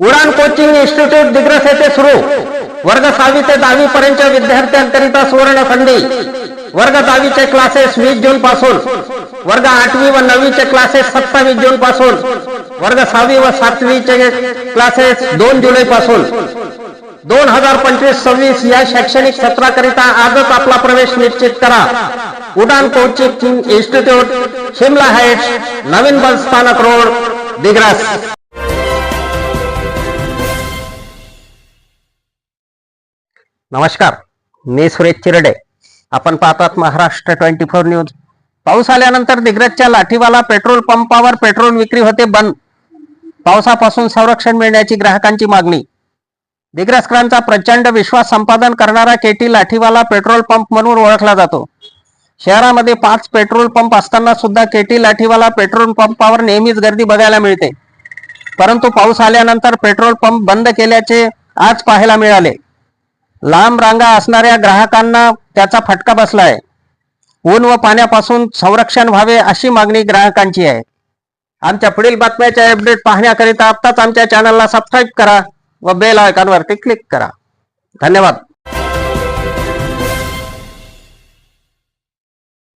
उडान coaching institute Digras येथे सुरू वर्ग सहावी ते दहावी पर्यंतच्या विद्यार्थ्यांकरिता सुवर्ण संधी। वर्ग दहावीचे क्लासेस वीस जून पासून। वर्ग आठवी व नववीचे क्लासेस सत्तावीस जून पासून। वर्ग सहावी व सातवीचे क्लासेस दोन जुलै पासून। दोन हजार पंचवीस सव्वीस या शैक्षणिक सत्राकरिता आजच आपला प्रवेश निश्चित करा। Udaan coaching institute Shimla heights नवीन बस स्थानक रोड दिग्रस। नमस्कार मी सुरेश चिरडे. आपण पाहतात महाराष्ट्र ट्वेंटी फोर न्यूज. पाऊस आल्यानंतर दिग्रजच्या लाठीवाला पेट्रोल पंपावर पेट्रोल विक्री होते बंद. पावसापासून संरक्षण मिळण्याची ग्राहकांची मागणी. दिग्रजकरांचा प्रचंड विश्वास संपादन करणारा केटी लाठीवाला पेट्रोल पंप म्हणून ओळखला जातो. शहरामध्ये पाच पेट्रोल पंप असताना सुद्धा केटी लाठीवाला पेट्रोल पंपावर नेहमीच गर्दी बघायला मिळते. परंतु पाऊस आल्यानंतर पेट्रोल पंप बंद केल्याचे आज पाहायला मिळाले. लांब रांगा असणाऱ्या ग्राहकांना त्याचा फटका बसलाय. ऊन व पाण्यापासून संरक्षण व्हावे अशी मागणी ग्राहकांची आहे. आमच्या पुढील बातम्याच्या अपडेट पाहण्याकरिता आत्ताच आमच्या चॅनलला सबस्क्राईब करा व बेल आयकॉनवरती क्लिक करा. धन्यवाद.